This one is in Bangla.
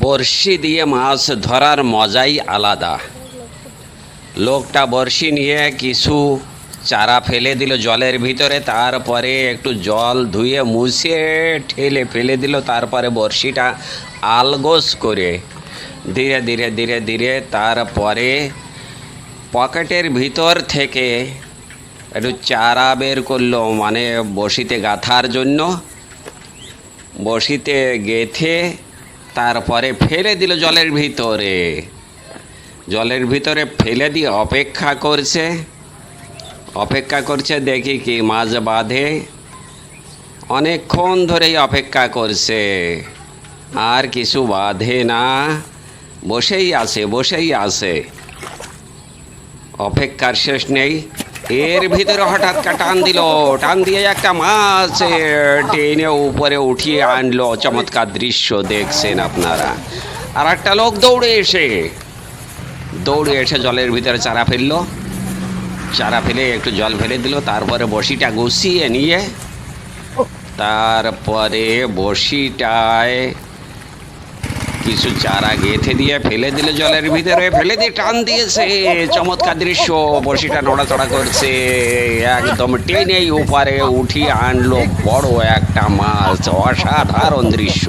বড়শি দিয়ে মাছ ধরার মজাই আলাদা। লোকটা বড়শি নিয়ে কিছু চারা ফেলে দিল জলের ভিতরে, তারপরে একটু জল ধুয়ে মুছে ঠেলে ফেলে দিল, তারপরে বড়শিটা আলগোস করে ধীরে ধীরে ধীরে ধীরে তারপরে পকেটের ভিতর থেকে একটু চারা বের করল মানে বড়শিতে গাঁথার জন্য। বড়শিতে গেথে তারপরে ফেলে দিল জলের ভিতরে। জলের ভিতরে ফেলে দিয়ে অপেক্ষা করছে। অপেক্ষা করছে, দেখি কি মাছ বাঁধে। অনেকক্ষণ ধরেই অপেক্ষা করছে। আর কিছু বাঁধে না। বসেই আছে বসেই আছে। অপেক্ষার শেষ নেই। এর ভিতরে হঠাৎ টান দিল। টান দিয়ে একটা মাছ টেনে উপরে উঠিয়ে আনলো। চমৎকার দৃশ্য দেখছেন আপনারা। আর একটা লোক দৌড়ে এসে দৌড়ে এসে জলের ভিতরে চারা ফেলল। চারা ফেলে একটু জল ফেলে দিল। তারপরে বড়শিটা গুছিয়ে নিয়ে, তারপরে বড়শিটায় কিছু চারা গেঁথে দিয়ে ফেলে দিলে জলের ভিতরে, ফেলে দিয়ে টান দিয়েছে। চমৎকার দৃশ্য, বড়শিটা নড়াচড়া করছে। একদম টেনেই উপরে উঠিয়ে আনলো বড় একটা মাছ। অসাধারণ দৃশ্য।